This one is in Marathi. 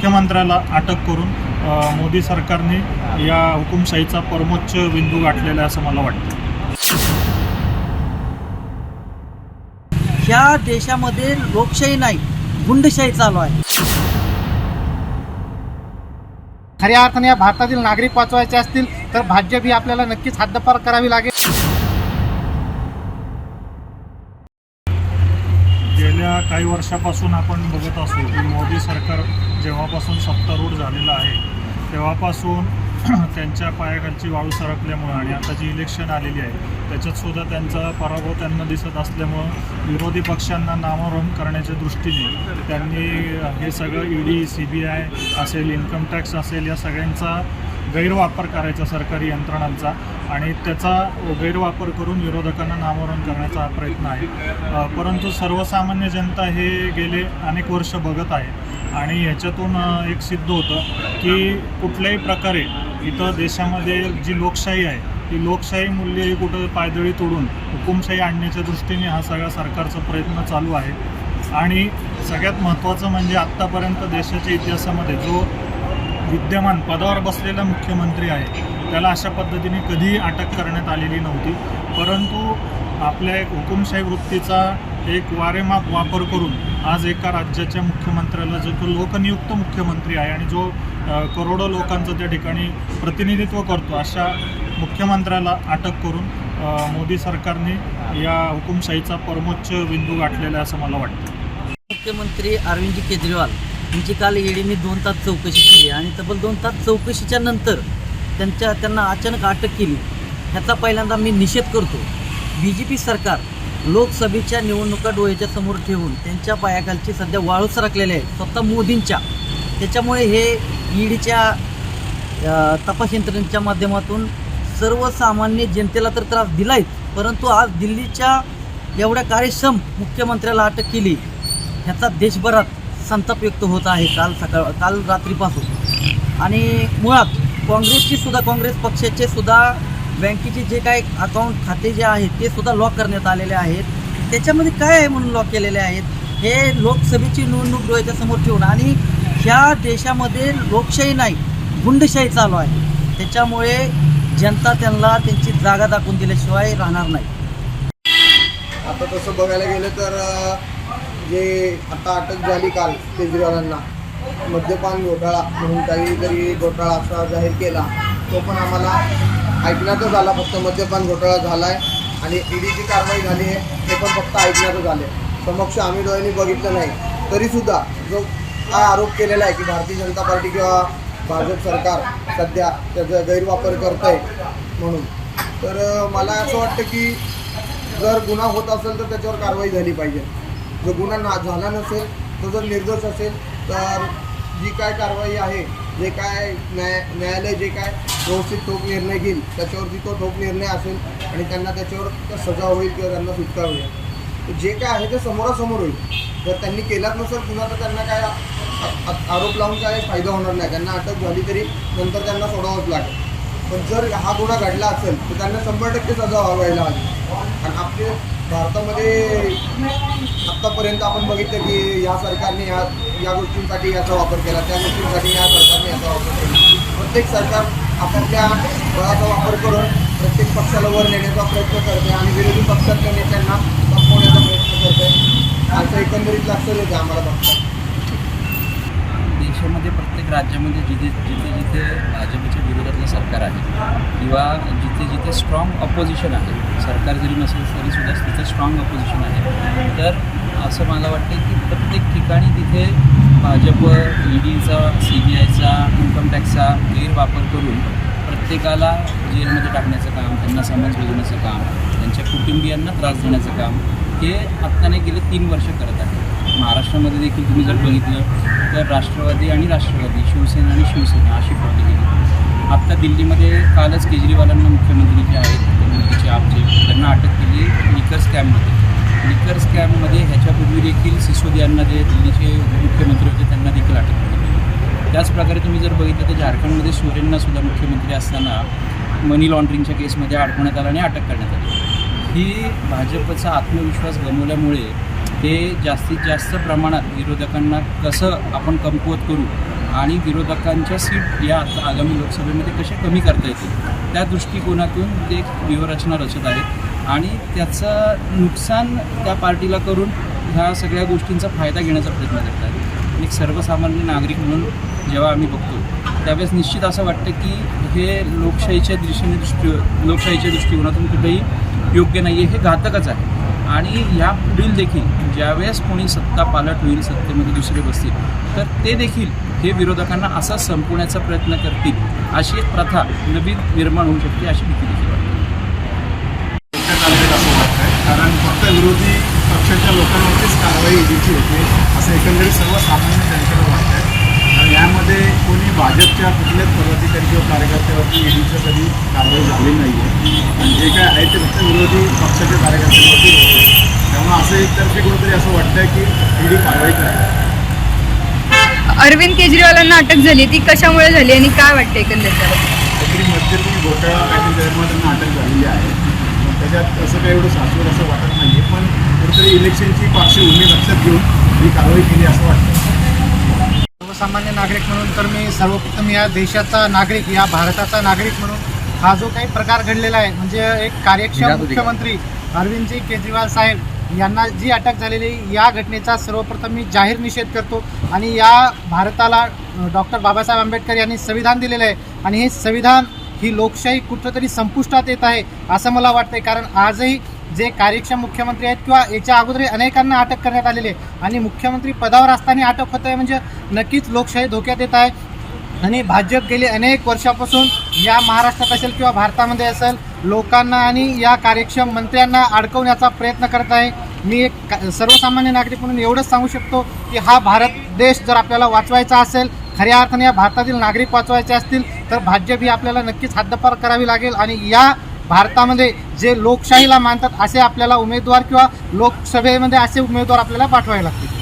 मुख्यमंत्र्याला अटक करून मोदी सरकारने या हुकुमशाहीचा परमोच्च बिंदू गाठलेला आहे असं मला वाटतं. ह्या देशामध्ये लोकशाही नाही गुंडशाही चालू आहे. खऱ्या अर्थाने या भारतातील नागरिक वाचवायचे असतील तर भाजप ही आपल्याला नक्कीच हद्दपार करावी लागेल. काही वर्षापासून आपण बघत असू की मोदी सरकार जेव्हापासून सत्तारूढ झालेलं आहे तेव्हापासून त्यांच्या पायाखालची वाळू सरकल्यामुळं आणि आता जी इलेक्शन आलेली आहे त्याच्यातसुद्धा त्यांचा पराभव त्यांना दिसत असल्यामुळं विरोधी पक्षांना नामोहरम करण्याच्या दृष्टीने त्यांनी हे सगळं E D C B I असेल इन्कम टॅक्स असेल या सगळ्यांचा गैरवापर करायचा सरकारी यंत्रणांचा. आणि त्याचा गैरवापर करून विरोधकांना नामोहरम करण्याचा प्रयत्न आहे. परंतु सर्वसामान्य जनता हे गेले अनेक वर्ष बघत आहे. आणि ह्याच्यातून एक सिद्ध होतं की कुठल्याही प्रकारे इथं देशामध्ये जी लोकशाही आहे ती लोकशाही मूल्य ही कुठं पायदळी तोडून हुकुमशाही आणण्याच्या दृष्टीने हा सगळा सरकारचा प्रयत्न चालू आहे. आणि सगळ्यात महत्त्वाचं म्हणजे आत्तापर्यंत देशाच्या इतिहासामध्ये जो विद्यमान पदावर बसलेला मुख्यमंत्री आहे त्याला अशा पद्धतीने कधीही अटक करण्यात आलेली नव्हती. परंतु आपल्या एक हुकुमशाही वृत्तीचा एक वारेमाप वापर करून आज एका राज्याच्या मुख्यमंत्र्याला जो तो लोकनियुक्त मुख्यमंत्री आहे आणि जो करोडो लोकांचं त्या ठिकाणी प्रतिनिधित्व करतो अशा मुख्यमंत्र्याला अटक करून मोदी सरकारने या हुकुमशाहीचा परमोच्च बिंदू गाठलेला आहे असं मला वाटतं. मुख्यमंत्री अरविंद केजरीवाल यांची काल ईडीने दोन तास चौकशी केली आणि तब्बल दोन तास चौकशीच्या नंतर त्यांच्या त्यांना अचानक अटक केली. ह्याचा पहिल्यांदा मी निषेध करतो. बी जे पी सरकार लोकसभेच्या निवडणुका डोळ्याच्या समोर ठेवून त्यांच्या पायाखालची सध्या वाळू सरकलेल्या आहे स्वतः मोदींच्या. त्याच्यामुळे हे ईडीच्या तपास यंत्रणेच्या माध्यमातून सर्वसामान्य जनतेला तर त्रास दिलाच परंतु आज दिल्लीच्या एवढ्या कार्यक्षम मुख्यमंत्र्याला अटक केली ह्याचा देशभरात संताप व्यक्त होत आहे काल सकाळ काल रात्रीपासून. आणि मुळात काँग्रेसची सुद्धा काँग्रेस पक्षाचे सुद्धा बँकेचे जे काही अकाउंट खाते जे आहेत ते सुद्धा लॉक करण्यात आलेले आहेत. त्याच्यामध्ये काय आहे म्हणून लॉक केलेले आहेत? हे लोकसभेची निवडणूक डोळ्याच्या समोर ठेवून आणि ह्या देशामध्ये लोकशाही नाही गुंडशाही चालू आहे. त्याच्यामुळे जनता त्यांना त्यांची जागा दाखवून दिल्याशिवाय राहणार नाही. आता तसं बघायला गेलं तर जे आता अटक झाली काल केजरीवालांना मद्यपान घोटाळा म्हणून काही जरी घोटाळा असा जाहीर केला तो पण आम्हाला ऐकण्यातच आला. फक्त मद्यपान घोटाळा झाला आहे आणि ईडीची कारवाई झाली आहे ते पण फक्त ऐकण्यातच आले. समक्ष आम्ही डोळ्यांनी बघितलं नाही. तरीसुद्धा जो हा आरोप केलेला आहे की भारतीय जनता पार्टी किंवा भाजप सरकार सध्या त्याचा गैरवापर करत आहे म्हणून. तर मला असं वाटतं की जर गुन्हा होत असेल तर त्याच्यावर कारवाई झाली पाहिजे. जर गुन्हा ना झाला नसेल तो जर निर्दोष असेल तर जी काय कारवाई आहे जे काय न्याय न्यायालय जे काय व्यवस्थित ठोक निर्णय घेईल त्याच्यावरती तो ठोक निर्णय असेल आणि त्यांना त्याच्यावर सजा होईल किंवा त्यांना सुटका होईल. जे काय आहे ते समोरासमोर होईल. जर त्यांनी केलाच नसेल पुन्हा तर त्यांना काय आरोप लावून काय फायदा होणार नाही. त्यांना अटक झाली तरी नंतर त्यांना सोडावंच लागेल. पण जर हा गुन्हा घडला असेल तर त्यांना शंभर टक्के सजा व्हायला हवी. आणि आपले भारतामध्ये आत्तापर्यंत आपण बघितलं की या सरकारने या या गोष्टींसाठी याचा वापर केला त्या गोष्टींसाठी या सरकारने याचा वापर केला. प्रत्येक सरकार आपापल्या बळाचा वापर करून प्रत्येक पक्षाला वर नेण्याचा प्रयत्न करते आणि विरोधी पक्षातल्या नेत्यांना संपवण्याचा प्रयत्न करते. असं एकंदरीत लक्षात येते आम्हाला बघता देशामध्ये प्रत्येक राज्यामध्ये जिथे जिथे जिथे भाजपच्या विरोधातलं सरकार आहे किंवा जिथे जिथे स्ट्रॉंग अपोजिशन आहे सरकार जरी नसेल तरीसुद्धा तिथे स्ट्रॉंग अपोजिशन आहे. तर असं मला वाटतं की प्रत्येक ठिकाणी तिथे भाजप ई डीचा सी बी आयचा इन्कम टॅक्सचा गैरवापर करून प्रत्येकाला जेलमध्ये टाकण्याचं काम त्यांना समज बजवण्याचं काम त्यांच्या कुटुंबियांना त्रास देण्याचं काम हे आत्ताने गेले तीन वर्ष करत आहे महाराष्ट्रामध्ये देखील तुम्ही जर बघितलं तर राष्ट्रवादी आणि राष्ट्रवादी शिवसेना आणि शिवसेना अशी फुटली गेली आत्ता दिल्लीमध्ये कालच केजरीवालांना मुख्यमंत्री जे आहेत मोदीचे आपचे त्यांना अटक केली लिकर स्कॅममध्ये लिकर स्कॅममध्ये ह्याच्यापूर्वी देखील सिसोदियांना जे दिल्लीचे मुख्यमंत्री होते त्यांना देखील अटक केली. त्याचप्रकारे तुम्ही जर बघितलं तर झारखंडमध्ये सोरेननासुद्धा मुख्यमंत्री असताना मनी लॉन्ड्रिंगच्या केसमध्ये अडकवण्यात आलं आणि अटक करण्यात आली. ही भाजपचा आत्मविश्वास गमवल्यामुळे ते जास्तीत जास्त प्रमाणात विरोधकांना कसं आपण कमकुवत करू आणि विरोधकांच्या सीट या आता आगामी लोकसभेमध्ये कसे कमी करता येतील त्या दृष्टिकोनातून ते एक व्यूहरचना रचत आहेत. आणि त्याचं नुकसान त्या पार्टीला करून ह्या सगळ्या गोष्टींचा फायदा घेण्याचा प्रयत्न करत आहेत. एक सर्वसामान्य नागरिक म्हणून जेव्हा आम्ही बघतो त्यावेळेस निश्चित असं वाटतं की हे लोकशाहीच्या दृष्टीने दृष्टी लोकशाहीच्या दृष्टिकोनातून कुठेही योग्य नाही आहे हे घातकच आहे. आणि यापुढील देखील ज्यावेळेस कोणी सत्ता पालट होईल सत्तेमध्ये दुसरे बसतील तर ते देखील हे विरोधकांना असा संपवण्याचा प्रयत्न करतील अशी एक प्रथा नवीन निर्माण होऊ शकते अशी भीती देखील वाटते. असं वाटतंय कारण फक्त विरोधी पक्षाच्या लोकांवरतीच कारवाई ईडीची होते असं एकंदरीत सर्वसामान्य जनतेला वाटतंय. आणि यामध्ये कोणी भाजपच्या कुठल्याच पदाधिकारी किंवा कार्यकर्त्यावरती ईडीचं कधी कारवाई झाली नाही आहे आणि जे काय आहे ते फक्त विरोधी पक्षाच्या कार्यकर्त्यांवरती होते. असं एकतर्फी कुठंतरी असं वाटतंय की ईडी कारवाई करेल अरविंद केजरीवालांना अटक झाली ती कशामुळे झाली आणि काय वाटतं एकंदरीत? त्याला? काहीतरी मध्यंतरी घोटाळा काहीतरी त्याच्यामुळे त्यांना अटक झालेली आहे. मग त्याच्यात असं काही एवढं शाश्वत असं वाटत नाही पण कुठेतरी इलेक्शनची पार्श्वभूमी लक्षात घेऊन ही कारवाई केली असं वाटतं सर्वसामान्य नागरिक म्हणून तर मी सर्वप्रथम या देशाचा नागरिक या भारताचा नागरिक म्हणून हा जो काही प्रकार घडलेला आहे म्हणजे एक कार्यक्षम मुख्यमंत्री अरविंदजी केजरीवाल साहेब यांना जी अटक झालेली आहे, या घटनेचा सर्वप्रथम मी जाहीर निषेध करतो आणि या भारताला डॉक्टर बाबासाहेब आंबेडकर यांनी संविधान दिलेलं आहे आणि हे संविधान ही लोकशाही कुठंतरी संपुष्टात येत आहे असं मला वाटतंय. कारण आजही जे कार्यक्षम मुख्यमंत्री आहेत किंवा याच्या अगोदरही अनेकांना अटक करण्यात आलेली आहे आणि मुख्यमंत्री पदावर असताना अटक होत आहे म्हणजे नक्कीच लोकशाही धोक्यात येत आहे. आणि भाजप गेली अनेक वर्षापासून या महाराष्ट्रात असेल किंवा भारतामध्ये असेल लोकांना आणि या कार्यक्षम मंत्र्यांना अडकवण्याचा प्रयत्न करत आहे. मी एक का- सर्वसामान्य नागरिक म्हणून एवढंच सांगू शकतो की हा भारत देश जर आपल्याला वाचवायचा असेल खऱ्या अर्थाने या भारतातील नागरिक वाचवायचे असतील तर भाजप ही आपल्याला नक्कीच हद्दपार करावी लागेल आणि या भारतामध्ये जे लोकशाहीला मानतात असे आपल्याला उमेदवार किंवा लोकसभेमध्ये असे उमेदवार आपल्याला पाठवावे लागतील.